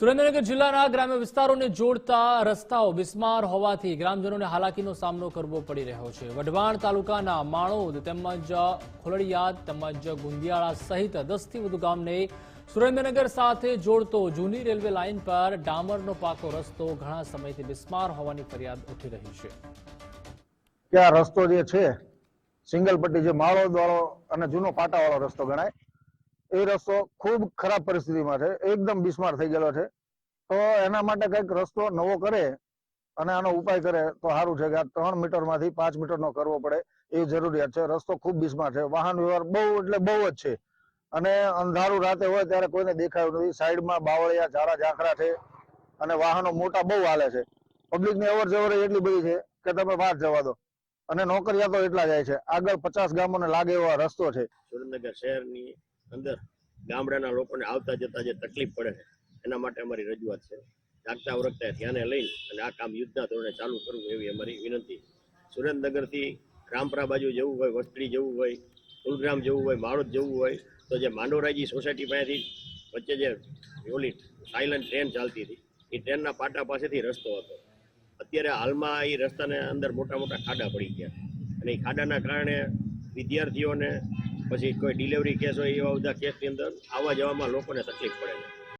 સુરેન્દ્રનગર જિલ્લાના ગ્રામ્ય વિસ્તારોને જોડતા રસ્તાઓ બિસ્માર હોવાથી ગ્રામજનોને હાલાકીનો સામનો કરવો પડી રહ્યો છે. વઢવાણ તાલુકાના માણોદ તેમજ ખોલડિયાદ તેમજ ગુંદિયાળા સહિત દસથી વધુ ગામને સુરેન્દ્રનગર સાથે જોડતો જૂની રેલવે લાઇન પર ડામરનો પાકો રસ્તો ઘણા સમયથી બિસ્માર હોવાની ફરિયાદ ઉઠી રહી છે. કે રસ્તો જે છે સિંગલ પટ્ટી જે માળોદ વાળો અને જૂનો પાટાવાળો રસ્તો ગણાય એ રસ્તો ખૂબ ખરાબ પરિસ્થિતિમાં છે. એકદમ બિસ્માર થઈ ગયેલો છે. તો એના માટે કંઈક રસ્તો નવો કરે અને આનો ઉપાય કરે તો સારું છે કે આ ત્રણ મીટરમાંથી પાંચ મીટર નો કરવો પડે એ જરૂરિયાત છે. રસ્તો ખૂબ બિસ્માર છે. વાહન વ્યવહાર બહુ એટલે બહુ જ છે. અને અંધારું રાતે હોય ત્યારે કોઈને દેખાયું નથી. સાઈડમાં બાવળિયા, ઝાડા, ઝાંખરા છે અને વાહનો મોટા બહુ હાલે છે. પબ્લિકની અવર જવર એટલી બધી છે કે તમે બહાર જવા દો. અને નોકરિયાતો એટલા જાય છે. આગળ પચાસ ગામોને લાગે એવો રસ્તો છે. સુરેન્દ્રનગર શહેરની અંદર ગામડાના લોકોને આવતા જતા જે તકલીફ પડે છે, એના માટે અમારી રજૂઆત છે. જાગતા ઓળખતા ધ્યાને લઈ અને આ કામ યુદ્ધના ધોરણે ચાલુ કરવું એવી અમારી વિનંતી. સુરેન્દ્રનગરથી રામપરા બાજુ જવું હોય, વસ્ત્રી જવું હોય, કુલગ્રામ જવું હોય, માળોદ જવું હોય, તો જે માંડોરાજી સોસાયટી પાસેથી વચ્ચે જે ઓલી સાયલન્ટ ટ્રેન ચાલતી હતી, એ ટ્રેનના પાટા પાસેથી રસ્તો હતો. અત્યારે હાલમાં એ રસ્તાને અંદર મોટા મોટા ખાડા પડી ગયા અને એ ખાડાના કારણે વિદ્યાર્થીઓને પછી કોઈ ડિલિવરી કેસ હોય એવા બધા કેસની અંદર આવવા જવામાં લોકોને તકલીફ પડે છે.